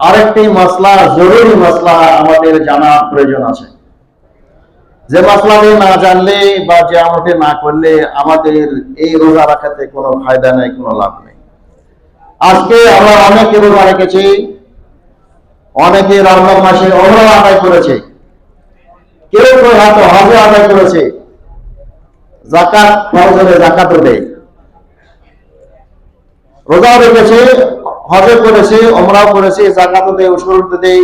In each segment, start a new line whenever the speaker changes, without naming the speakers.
আরেকটি মশলা জরুরি মশলা আমাদের জানা প্রয়োজন আছে। যে মশলাটি না জানলে বা যে আমলটি না করলে আমাদের এই রোজা রাখাতে কোনো ফায়দা নেই, কোনো লাভ নেই। আজকে আমরা অনেকে রোজা রেখেছি, অনেকে রমজান মাসে অমরা আদায় করেছে, কেউ কেউ হয়তো হজে আদায় করেছে, জাকাত জাকাতও দেয়। রোজাও রেখেছে হজে করেছে অমরাও করেছে জাকাতও দেয় উসুল দেয়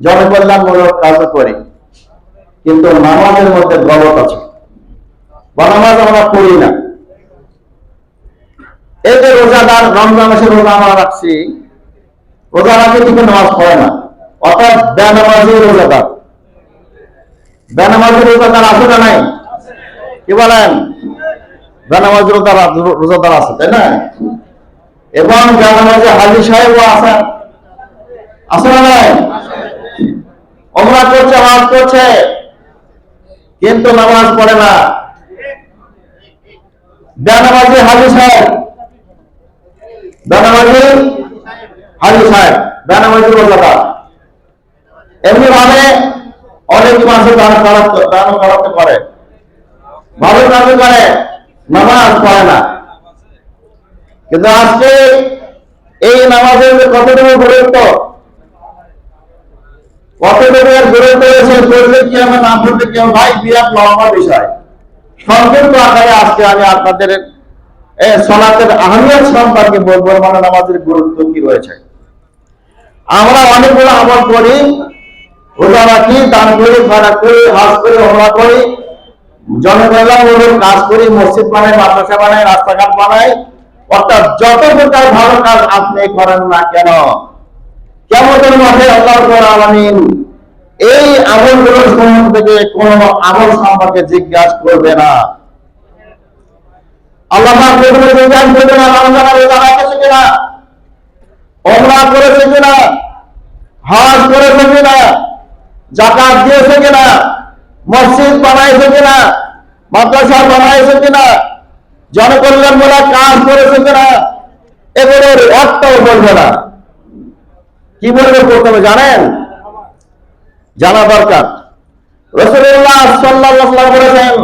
জনকল্যাণমূলক কাজও করে। কিন্তু নামাজের মধ্যে গলত আছে। বা নামাজ আমরা পড়ি না। এই যে রোজাদার, রমজান মাসে রোজা আমরা রাখছি, রোজা রাখে কিন্তু নামাজ পড়ে না। অর্থাৎ বেনামাজি রোজাদার। বেনামাজি রোজাদার আছে না নাই? কি বলেন? বেনামাজি রোজাদার রোজাদার আছে, তাই না? এবং বেনামাজি হাজি সাহেবও আছেন আছে না নাই? অমরা করছে নামাজ করছে, কিন্তু নামাজ পড়ে না। বেনামাজি হাজি সাহেব। বেনামাজি হাজি সাহেব, বেনামাজি রোজাদার এমনি ভাবে অনেক মাসে দান করাতে দান করাতে পারে ভালো কাজ করে, নামাজ পড়ে না। কিন্তু আজকে এই নামাজের কতটুকু গুরুত্ব কতটুকু এর গুরুত্ব রয়েছে? করলে কি আমরা না করলে কেউ ভাই বিরাট লম্বা বিষয়। সংক্ষিপ্ত আকারে আজকে আমি আপনাদের এ, সলাতের আহমিয়ত সম্পর্কে বলব মানে নামাজের গুরুত্ব কি রয়েছে। আমরা অনেকগুলো আমল করি রোজা রাখি দান করি খারাপ করি হাজ করি হমলা করি জনকল্যাণমূলক কাজ করি মসজিদ বানাই মাদ্রাসা বানাই রাস্তাঘাট বানাই অর্থাৎ যত প্রকার ভালো কাজ আপনি করেন না কেন, কেমন মাঠে আল্লাহ এই আমলগুলোর সম্বন্ধে থেকে কোন আমল সম্পর্কে জিজ্ঞাসা করবে না। আল্লাহ না করেছে কিনা, মসজিদ বানাইছে কিনা, মাদ্রাসা বানাইছে কিনা জনকল্যাণমূলক কাজ করেছে কিনা এগুলোর একটাও বলবে না। কি বলবে প্রথমে জানেন? জানা দরকার। রসুল্লাহ আলাইহি বলেছেন,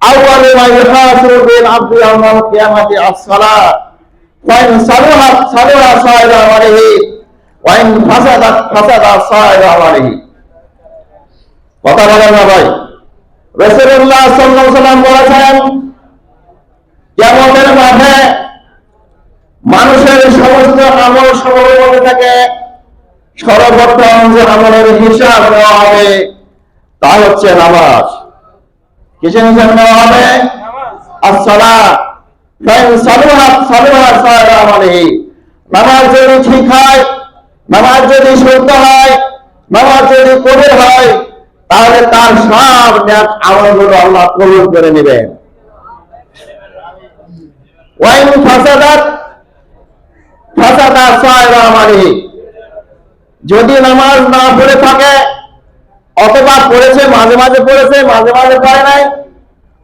আউয়ালু মা ইউহাসিবু বিল আবদি ইয়াওমাল কিয়ামাতি আস-সালাহ ওয়া ইন সালাহাত সালাহা সাইরা আলাইহি, ওয়া ইন কথা বলেন না ভাই। রসুল্লাহ সাল্লাল্লাহু আলাইহি ওয়াসাল্লাম বলেছেন কিয়ামতের মাঠে মানুষের সমস্ত আমল মধ্যে থাকে সর্বপ্রথম যে আমলের হিসাব নেওয়া হবে তা হচ্ছে নামাজ। কিসের হিসাব নেওয়া হবে? আসসালা ফাইন সালুহা সালুহা নামাজ যদি ঠিক হয় নামাজ যদি শুদ্ধ হয় নামাজ যদি কবুল হয় তাহলে তার সব আমলগুলো আল্লাহ কবুল করে নেবেন। ওয়াইন যদি নামাজ না পড়ে থাকে, অথবা পড়েছে, মাঝে মাঝে পড়েছে, মাঝে মাঝে পড়ে নাই,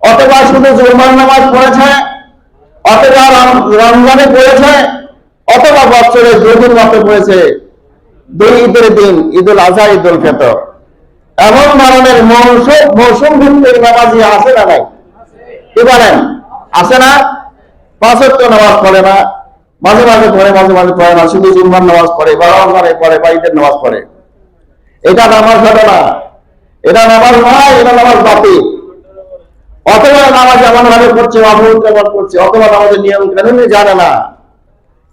অথবা শুধু জুরমান নামাজ পড়েছে, অথবা রম- রমজানে পড়েছে, অথবা বছরে দুদিন মতো পড়েছে, দুই ঈদের দিন, ঈদুল আজহা, ঈদুল ফিতর। এমন ধরনের মৌসুম মৌসুম ভিত্তিক নামাজি আছে না নাই? কি বলেন? আছে না? পাঁচত্ব নামাজ পড়ে না, মাঝে মাঝে পড়ে, মাঝে মাঝে পড়ে না, শুধু জুম্মার নামাজ পড়ে, বা রমজানে পড়ে, বা ঈদের নামাজ পড়ে। এটা নামাজ হবে না। এটা নামাজ নয়, এটা নামাজ বাতিল। অথবা নামাজ এমন ভাবে করছে অবরোধ কেমন করছে অথবা নামাজের নিয়ম কানুনই জানে না।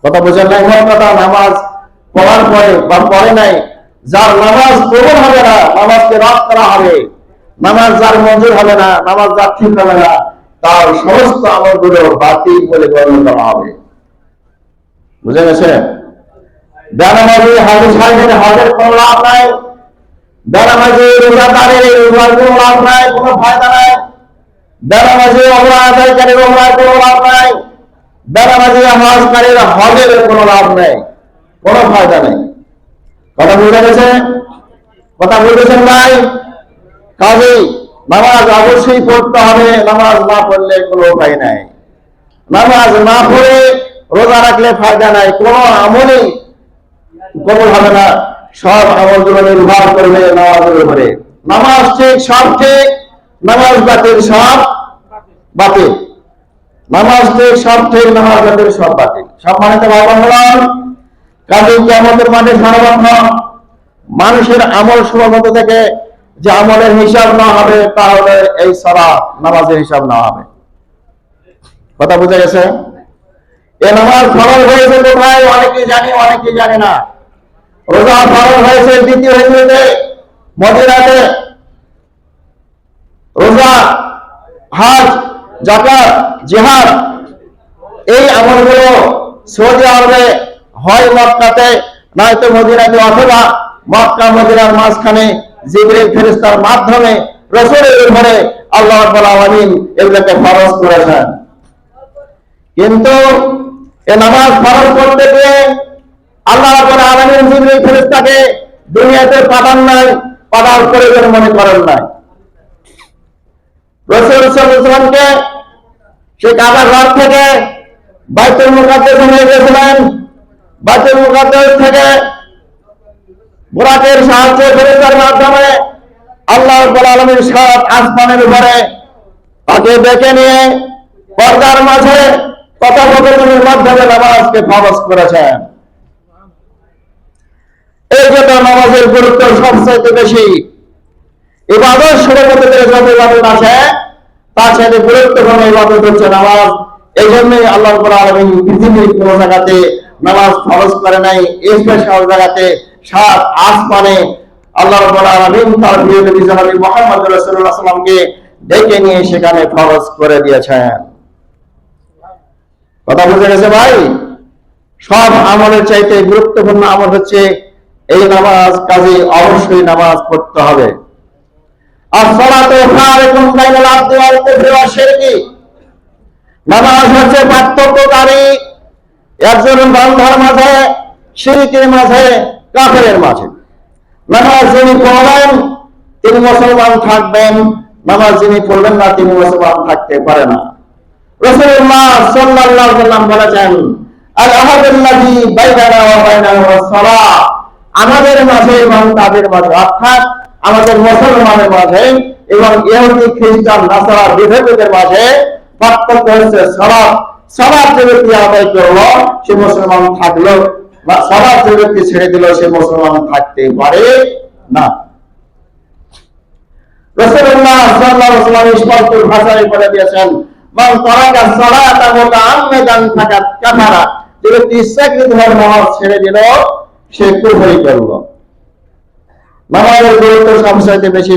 কথা বোঝেন না এমন কথা নামাজ পড়ার পরে বা পড়ে নাই, যার নামাজ কবুল হবে না, নামাজকে রাত করা হবে। নামাজ যার মঞ্জুর হবে না, নামাজ যার ঠিক হবে না। তার সমস্ত আমলগুলো বাতিল বলে গণ্য করা হবে। বুঝে গেছে বেনামাজি হাজি সাহেবের হজের কোনো লাভ নাই। বেনামাজি রোজাদারের রোজার কোনো লাভ নাই, কোনো ফায়দা নাই। বেনামাজি অমরা আদায়কারীর অমরার কোনো লাভ নাই। বেনামাজি হজকারীর হজের কোনো লাভ নেই, কোনো ফায়দা নেই। কথা বুঝে গেছে কথা বুঝেছেন ভাই? কাজেই নামাজ অবশ্যই পড়তে হবে, নামাজ না পড়লে কোনো উপায় নাই। নামাজ না পড়ে রোজা রাখলে ফায়দা নাই, কোনো আমলেই কবুল হবে না। সব আমল আমলগুলো নির্ভর করবে নামাজের উপরে। নামাজ ঠিক, সব ঠিক, নামাজ বাতিল, সব বাতিল। নামাজ ঠিক, সব ঠিক, নামাজ বাতিল, সব বাতিল। সম্মানিত ভাই বন্ধুগণ কাজে কেমতের মাঠে সর্বত্র মানুষের আমল সমগত থেকে যে আমলের হিসাব না হবে, তাহলে এই সারা নামাজের হিসাব না হবে। কথা বুঝে গেছে? এ নামাজ ফরজ হয়েছে কোথায়? অনেকে জানি অনেকে জানে না। রোজা ফরজ হয়েছে দ্বিতীয় হিন্দুতে মদিনাতে। রোজা, হাজ জাকাত জিহাদ, এই আমলগুলো সৌদি আরবে হয় মক্কাতে, নয়তো মদিনাতে অথবা মক্কা মদিনার মাঝখানে জিবরিল ফেরেশতার মাধ্যমে রসুলের উপরে আল্লাহ রাব্বুল আলামিন এগুলোকে ফরজ করেছেন। কিন্তু এ নামাজ ফরজ করতে গিয়ে আল্লাহ রাব্বুল আলামিন জিবরিল ফেরেশতাকে দুনিয়াতে পাঠান নাই, পাঠার প্রয়োজন মনে করেন নাই। রসুল সাল্লামকে সে কাবার ঘর থেকে বাইতুল মুকাদ্দেস নিয়ে গেছিলেন। বাইতুল মুকাদ্দেস থেকে বুরাকের সাহায্যে ফেরেস্তার মাধ্যমে আল্লাহ আলামিন সাত আসমানের উপরে তাকে ডেকে নিয়ে পর্দার মাঝে কথোপকথনের মাধ্যমে নামাজকে ফরজ করেছেন। এই জন্য নামাজের গুরুত্ব সবচাইতে বেশি। ইবাদত শুরু করতে গেলে যত ইবাদত আছে, তার সাথে গুরুত্বপূর্ণ ইবাদত হচ্ছে নামাজ। এই জন্যই আল্লাহ আলামিন পৃথিবীর কোন জায়গাতে নামাজ ফরজ করে নাই, এই স্পেশাল জায়গাতে সাত আসমানে আল্লাহ তার প্রিয় নবী মুহাম্মদ রাসূলুল্লাহ সাল্লামকে ডেকে নিয়ে সেখানে ফরজ করে দিয়েছেন। কথা বুঝে গেছে ভাই? সব আমলের চাইতে গুরুত্বপূর্ণ আমল হচ্ছে এই নামাজ কাজে অবশ্যই নামাজ পড়তে হবে। নামাজ হচ্ছে পার্থক্যকারী একজন মাঝে মাঝে কাফেরের মাঝে। নামাজ যিনি পড়বেন তিনি মুসলমান থাকবেন। নামাজ যিনি পড়বেন না, তিনি মুসলমান থাকতে পারে না। রাসূলুল্লাহ সাল্লাল্লাহু আলাইহি ওয়াসাল্লাম বলেছেন, আল আহাদুল্লাযী বাইনানা ওয়া বাইনাহুম সালাহ। আমাদের মাঝে এবং তাদের মাঝে, অর্থাৎ আমাদের মুসলমানের মাঝে এবং ইহুদি, খ্রিস্টান, নাসারা মাঝে পার্থক্য যে ব্যক্তি আদায় করল, সে মুসলমান থাকল বা সালাত যে ব্যক্তি ছেড়ে দিল সে মুসলমান থাকতে পারে না। করল। নামাজের গুরুত্ব বেশি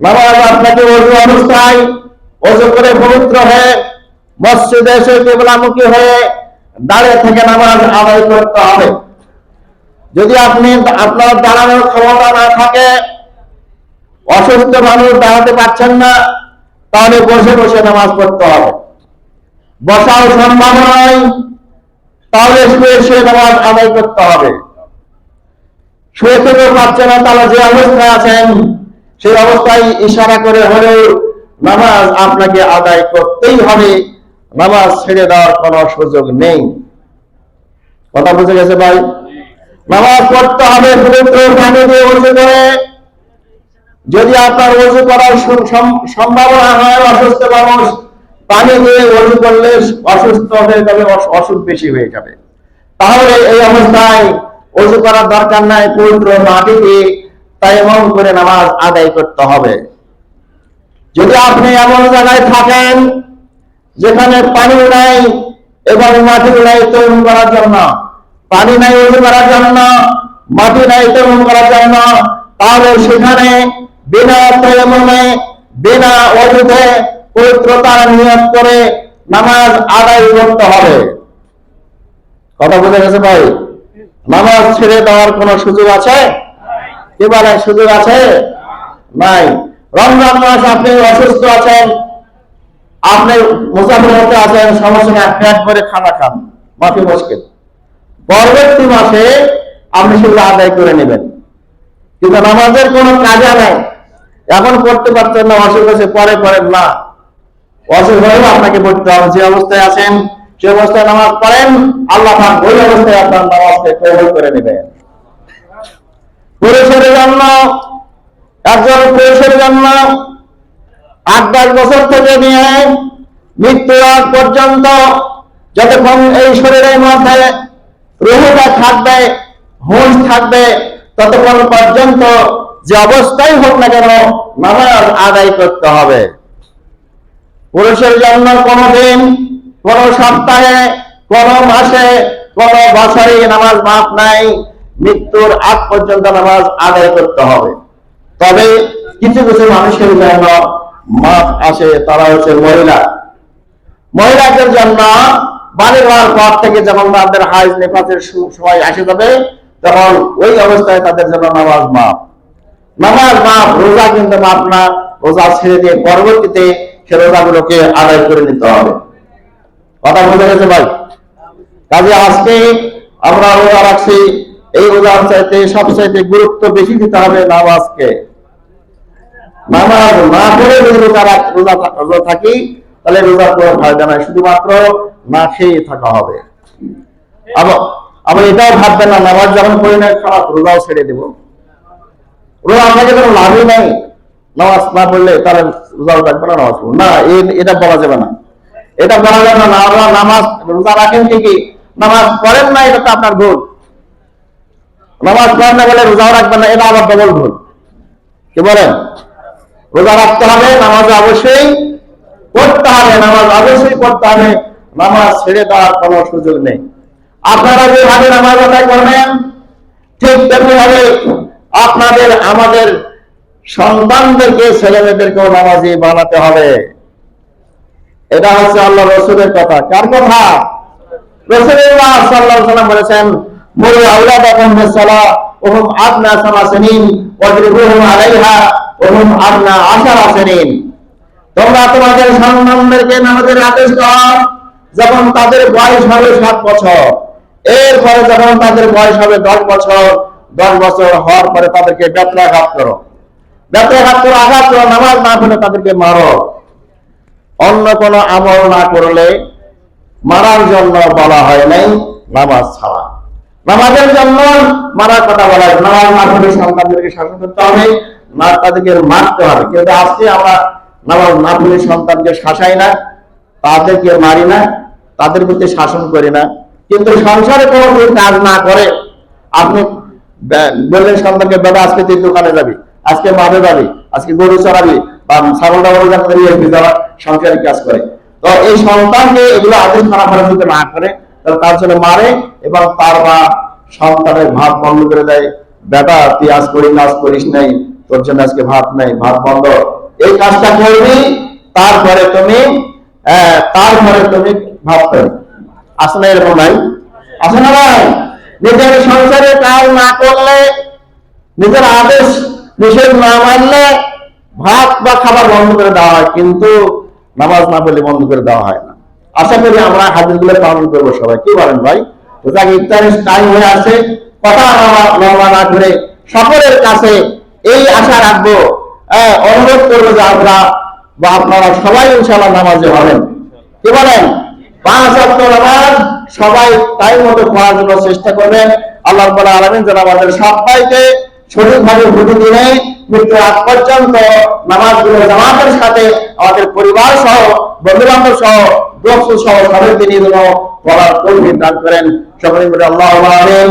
নামাজ আপনাকে অজু অবস্থায় অজু করে পবিত্র হয়ে, মসজিদে এসে কেবলামুখী হয়ে দাঁড়িয়ে থেকে নামাজ আদায় করতে হবে। যদি আপনি আপনার দাঁড়ানোর ক্ষমতা না থাকে, অসুস্থ মানুষ দাঁড়াতে পারছেন না, তাহলে বসে বসে নামাজ পড়তে হবে। বসাও সম্ভব নয়, তাহলে শুয়ে শুয়ে নামাজ আদায় করতে হবে। শুয়ে থেকে পাচ্ছে না তাহলে যে অবস্থায় আছেন, সেই অবস্থায় ইশারা করে হলেও নামাজ আপনাকে আদায় করতেই হবে। নামাজ ছেড়ে দেওয়ার কোনো সুযোগ নেই। কথা বুঝে গেছে ভাই? নামাজ পড়তে হবে করে। যদি আপনার উজু করার সম- সম- সম্ভাবনা হয় অসুস্থ মানুষ পানি দিয়ে উজু করলে অসুস্থ হয়ে যাবে অসুখ বেশি হয়ে যাবে। তাহলে এই অবস্থায় অজু করার দরকার নাই, পবিত্র মাটি দিয়ে তাই এমন করে নামাজ আদায় করতে হবে। যদি আপনি এমন জায়গায় থাকেন যেখানে পানি নাই এবং মাটি নাই তরুণ করার জন্য। পানি নাই উজু করার জন্য, মাটি নাই তরুণ করার জন্য। তাহলে সেখানে বিনা তয়মে বিনা অজুতে পবিত্রতার নিয়ত করে নামাজ আদায় করতে হবে। কথা বুঝে গেছে ভাই? নামাজ ছেড়ে দেওয়ার কোনো সুযোগ আছে? কি বলে সুযোগ আছে? নাই। রমজান মাস আপনি অসুস্থ আছেন আপনি মুসাফির হতে আছেন সমস্যা নেই পেট ভরে খানা খান মাফি মুশকিল। পরবর্তী মাসে আপনি সেগুলো আদায় করে নেবেন। কিন্তু নামাজের কোনো কাজা নাই। এখন করতে পারছেন না, অসুখ হয়েছে, পরে করেন না। অসুখ হলেও আপনাকে পড়তে হবে। যে অবস্থায় আছেন, সে অবস্থায় নামাজ পড়েন, আল্লাহ পাক ওই অবস্থায় আপনার নামাজকে কবুল করে নেবেন। পুরুষের জন্য, একজন পুরুষের জন্য আট দশ বছর থেকে নিয়ে মৃত্যুর আগ পর্যন্ত যতক্ষণ এই শরীরের মধ্যে রুহুটা থাকবে, হুঁশ থাকবে, ততক্ষণ পর্যন্ত যে অবস্থায় হোক না কেন নামাজ আদায় করতে হবে। পুরুষের জন্য কোনো দিন, কোন সপ্তাহে, কোন মাসে, কোন বছরে নামাজ মাপ নাই, মৃত্যুর আগ পর্যন্ত নামাজ আদায় করতে হবে। তবে কিছু কিছু মানুষের জন্য মাপ আসে, তারা হচ্ছে মহিলা। মহিলাদের জন্য বাড়ি হওয়ার পর থেকে যখন তাদের হাইজ সু- সময় আসে যাবে, তখন ওই অবস্থায় তাদের জন্য নামাজ মাপ নামাজ মাপ রোজা কিন্তু মাপ না, রোজা ছেড়ে দিয়ে পরবর্তীতে সে রোজাগুলোকে আদায় করে নিতে হবে। কথা বোঝা গেছে ভাই? কাজে আজকে আমরা রোজা রাখছি, এই রোজার চাইতে সবচাইতে গুরুত্ব বেশি দিতে হবে নামাজকে। নামাজ না পড়ে যদি রোজা রোজা রোজা থাকি তাহলে রোজার কোনো ফায়দা নাই। শুধুমাত্র না খেয়ে থাকা হবে। আবার এটাও ভাববেন না, নামাজ যখন পড়ি না খারাপ রোজাও ছেড়ে দেব। রোজা আপনাকে কোনো লাভই নাই। নামাজ না পড়লে তারা রোজাও রাখবে না, নামাজ না। এটা বলা যাবে না। এটা বলা যাবে না আপনারা নামাজ, রোজা রাখেন ঠিকই। নামাজ পড়েন না, এটা তো আপনার ভুল। নামাজ পড়েন না বলে রোজাও রাখবেন না, এটা আবার ডবল ভুল। কি বলেন? রোজা রাখতে হবে, নামাজ অবশ্যই পড়তে হবে, নামাজ অবশ্যই পড়তে হবে, নামাজ ছেড়ে দেওয়ার কোনো সুযোগ নেই। আপনারা যেভাবে নামাজ আদায় করবেন, ঠিক তেমনি ভাবে আপনাদের, আমাদের সন্তানদেরকে ছেলে মেয়েদেরকেও নামাজি বানাতে হবে। এটা হচ্ছে আল্লাহ রসুলের কথা। কার কথা? রসুল্লাহ সাল্লাহ বলেছেন, মুরু বিসসালাহ ওহুম আদনা সামা সিনিন, ওয়াজরিবুহুম আলাইহা, ওহুম আদনা আশারা সিনিন। তোমরা তোমাদের সন্তানদেরকে নামাজের আদেশ দাও যখন তাদের বয়স হবে সাত বছর। এরপরে যখন তাদের বয়স হবে দশ বছর দশ বছর হওয়ার পরে তাদেরকে ব্যত্রাঘাত করো। ব্যত্রাঘাত করো আঘাত করো নামাজ না পড়ে তাদেরকে মারো। অন্য কোনো আমল না করলে মারার জন্য বলা হয় নাই, নামাজ ছাড়া। নামাজের জন্য মারার কথা বলা নামাজ পড়ে সন্তানদেরকে শাসন করতে হবে না তাদেরকে মারতে হবে। কিন্তু আজকে আমরা নামাজ পড়ে সন্তানকে শাসাই না, তাদেরকে মারি না, তাদের প্রতি শাসন করি না। কিন্তু সংসারে কোনো কাজ না করে, আপনি বললেন সন্তানকে, বাবা, আজকে তুই দোকানে যাবি, আজকে মাঠে যাবি, আজকে গরু চড়াবি, বা ছাগল টাগল যাতে নিয়ে আসবি সংসারে কাজ করে। তো এই সন্তানকে এগুলো আদেশ ফলে যদি না করে তার জন্য মারে এবং তার মা সন্তানের ভাত বন্ধ করে দেয়। বেটা, তুই আজ করি কাজ করিস নাই, তোর জন্য আজকে ভাত নাই, ভাত বন্ধ। এই কাজটা করবি, তারপরে তুমি তারপরে তুমি ভাত খাবি। আসলে এরকম নাই? আছে না ভাই নিজের সংসারে কাজ না করলে, নিজের আদেশ, নিষেধ না মানলে ভাত বা খাবার বন্ধ করে দেওয়া হয়, কিন্তু নামাজ না পড়লে বন্ধ করে দেওয়া হয় না। আশা করি আমরা হাদিসগুলো পালন করব সবাই। কি বলেন ভাই? ইফতারের টাইম হয়ে আছে। কথা লম্বা- না করে সকলের কাছে এই আশা রাখব। অনুরোধ করব যে আমরা বা আপনারা সবাই ইনশাআল্লাহ নামাজে হবেন কি বলেন? পাঁচ অক্ট নামাজ সবাই টাইম মতো পড়ার জন্য চেষ্টা করবেন। আল্লাহ রাব্বুল আলামিন যেন আমাদের সবাইকে সঠিকভাবে বুঝে দিনে মৃত্যু আগ পর্যন্ত নামাজগুলো জামাতের সাথে আমাদের পরিবার সহ বন্ধু বান্ধব সহ দোস্ত সহ সবাইকে নিয়ে দান করেন। সকলে আল্লাহ আমিন